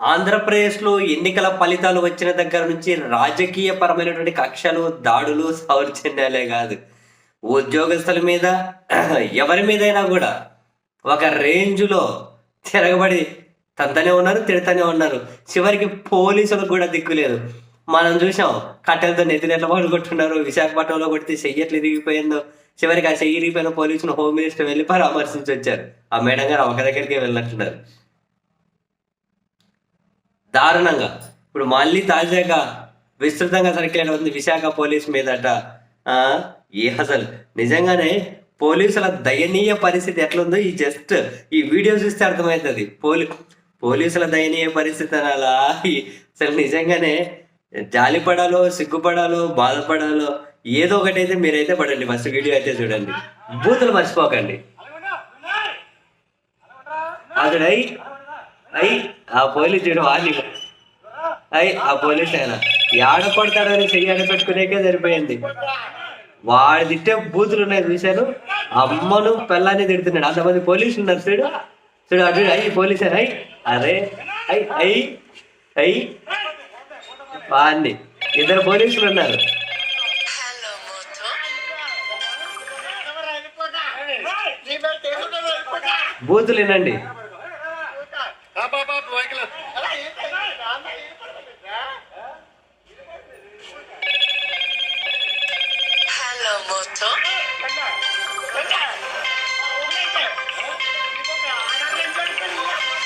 ఆంధ్రప్రదేశ్లో ఎన్నికల ఫలితాలు వచ్చిన దగ్గర నుంచి రాజకీయ పరమైనటువంటి కక్షలు దాడులు సౌర్జన్యాలే కాదు. ఉద్యోగస్తుల మీద ఎవరి మీదైనా కూడా ఒక రేంజ్లో తిరగబడి తంతనే ఉన్నారు తిడతానే ఉన్నారు. చివరికి పోలీసులకు కూడా దిక్కులేదు మనం చూసాం కట్టెలతో నెత్తిని ఎట్లా పడుకుంటున్నారు విశాఖపట్నంలో కొడితే చెయ్యి ఎట్లా ఇరిగిపోయిందో. చివరికి ఆ చెయ్యి ఇరిగిపోయిన పోలీసులు హోమ్ మినిస్టర్ వెళ్ళి పరామర్శించి వచ్చారు. ఆ మేడం గారు ఒక దగ్గరికి వెళ్ళినట్టున్నారు. దారుణంగా. ఇప్పుడు మళ్ళీ తాజాగా విస్తృతంగా సర్క్యులేట్ అవుతుంది విశాఖ పోలీస్ మీదట ఏ అసలు? నిజంగానే పోలీసుల దయనీయ పరిస్థితి ఎట్లుందో ఈ జస్ట్ ఈ వీడియో చూస్తే అర్థమవుతుంది. పోలీ పోలీసుల దయనీయ పరిస్థితి అనాలా? అసలు నిజంగానే జాలిపడాలో సిగ్గుపడాలో బాధపడాలో ఏదో ఒకటి అయితే మీరైతే పడండి. ఫస్ట్ వీడియో అయితే చూడండి. బూతులు మర్చిపోకండి. అక్కడ అయి ఆ పోలీస్ చూడు వాళ్ళు అయి ఆ పోలీస్ ఆయన. ఏడ పడతాడని చెయ్యి ఆడ పెట్టుకునేకే సరిపోయింది. వాడు తిట్టే బూతులు ఉన్నాయి చూశాను. అమ్మను పెళ్ళాన్ని తిడుతున్నాడు. అంతమంది పోలీసులు ఉన్నారు చూడు. చూడు అటు అయ్యి పోలీస్ అయి అరే అయి అయి అయి వాడిని. ఇద్దరు పోలీసులు ఉన్నారు. హలో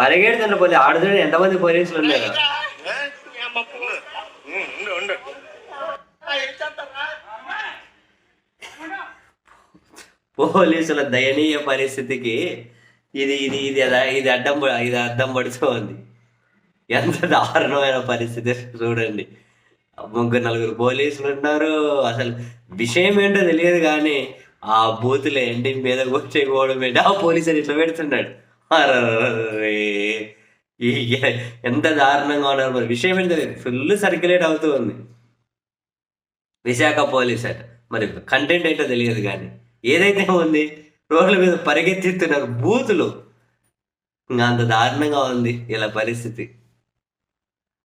పరిగెడుతున్న పోలీ ఆడుతున్న ఎంతమంది పోలీసులు ఉన్నారు? పోలీసుల దయనీయ పరిస్థితికి ఇది ఇది ఇది అద- ఇది అడ్డం ఇది అడ్డం పడుతోంది. ఎంత దారుణమైన పరిస్థితి చూడండి. ముగ్గురు నలుగురు పోలీసులు ఉన్నారు. అసలు విషయం ఏంటో తెలియదు కానీ ఆ బూతులు ఏంటి మీద కూర్చోకపోవడం ఏంటి ఆ పోలీసులు ఇట్లా పెడుతున్నాడు. ఎంత దారుణంగా ఉన్నారు మరి. విషయం ఏంటో తెలియదు. ఫుల్ సర్క్యులేట్ అవుతూ ఉంది. విశాఖ పోలీస్ అట. మరి కంటెంట్ ఏంటో తెలియదు కానీ. ఏదైతే ఉంది రోడ్ల మీద పరిగెత్తిస్తున్నారు బూతులు. ఇంకా అంత దారుణంగా ఉంది ఇలా పరిస్థితి.